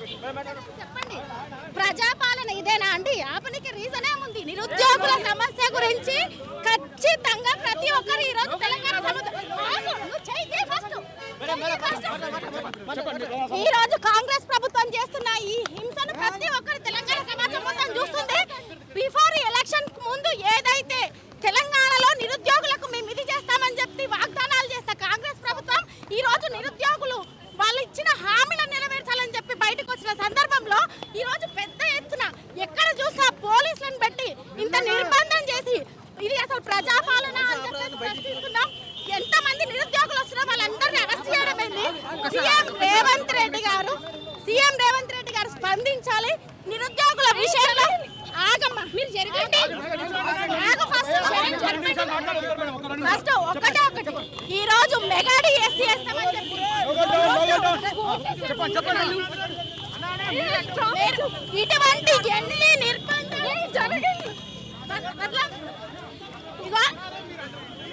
చెప్పండి. ప్రజాపాలన ఇదేనా అండి? ఆపనికి రీజన్ ఏముంది నిరుద్యోగుల సమస్య గురించి ఖచ్చితంగా ప్రతి ఒక్కరు ఈ రోజు తెలంగాణ ఈ రోజు కాంగ్రెస్ ప్రభుత్వం చేస్తున్న ఈ హింసను ప్రతి ఒక్కరు తెలంగాణ సమాజం చేసిన సందర్భంలో రోజు పెద్ద ఎత్తున ఎక్కడ చూసినా పోలీసులను పెట్టి ఇంత నిర్బంధం చేసి ఇది అసలు ప్రజాపాలన ఎంతమంది నిరుద్యోగులు వస్తున్నా వాళ్ళందరినీ అరెస్ట్ చేయడం సీఎం రేవంత్ రెడ్డి గారు సీఎం రేవంత్ రెడ్డి గారు స్పందించాలి. నిరుద్యోగుల విషయంలో ఆగమ్మా. మీరు ఫస్ట్ ఒకటి ఈ రోజు మెగాడి ఎస్సీ చెప్పండి. ఇటువంటి ఎన్ని నిర్బంధాలు జరగండి అట్లా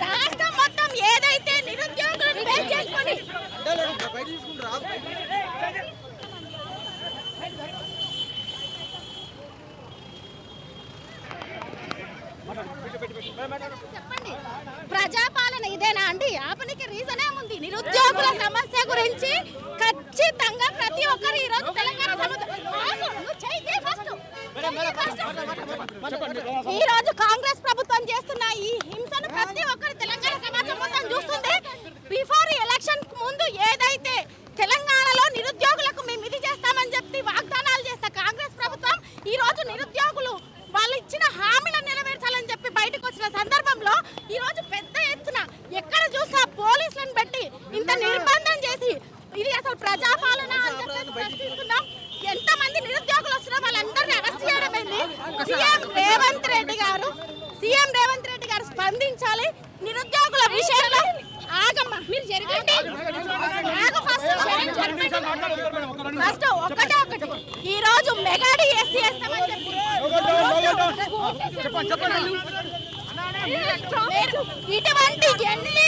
రాష్ట్రం మొత్తం ఏదైతే నిరుద్యోగులను బేస్ చేసుకొని చెప్పండి. ప్రజాపాలన ఇదేనా అండి? ఆపనికి రీజన్ ఏముంది? నిరుద్యోగుల సమస్య గురించి ఖచ్చితంగా ప్రతి ఒక్కరు నిరుద్యోగులు వాళ్ళు ఇచ్చిన హామీలను నెరవేర్చాలని చెప్పి బయటకు వచ్చిన సందర్భంలో ఈ రోజు పెద్ద ఎత్తున ఎక్కడ చూసినా పోలీసులను పెట్టి ఇంత నిర్బంధం చేసి ఇది అసలు ప్రజాపాలన అని చెప్పేసి ప్రశ్నిస్తున్నాం. ఎంతమంది నిరుద్యోగులు వస్తున్నా వాళ్ళందరినీ అరెస్ట్ చేయడం ఏంది? సీఎం రేవంత్ రెడ్డి గారు సీఎం రేవంత్ రెడ్డి గారు స్పందించాలి. నిరుద్యోగుల విషయంలో ఆగమ్మా. మీరు జరగండి ఆగు ఫస్ట్ ఈ రోజు మెగాడి ఎస్సీ వేస్తామని చెప్పి ఇటువంటి ఎన్ని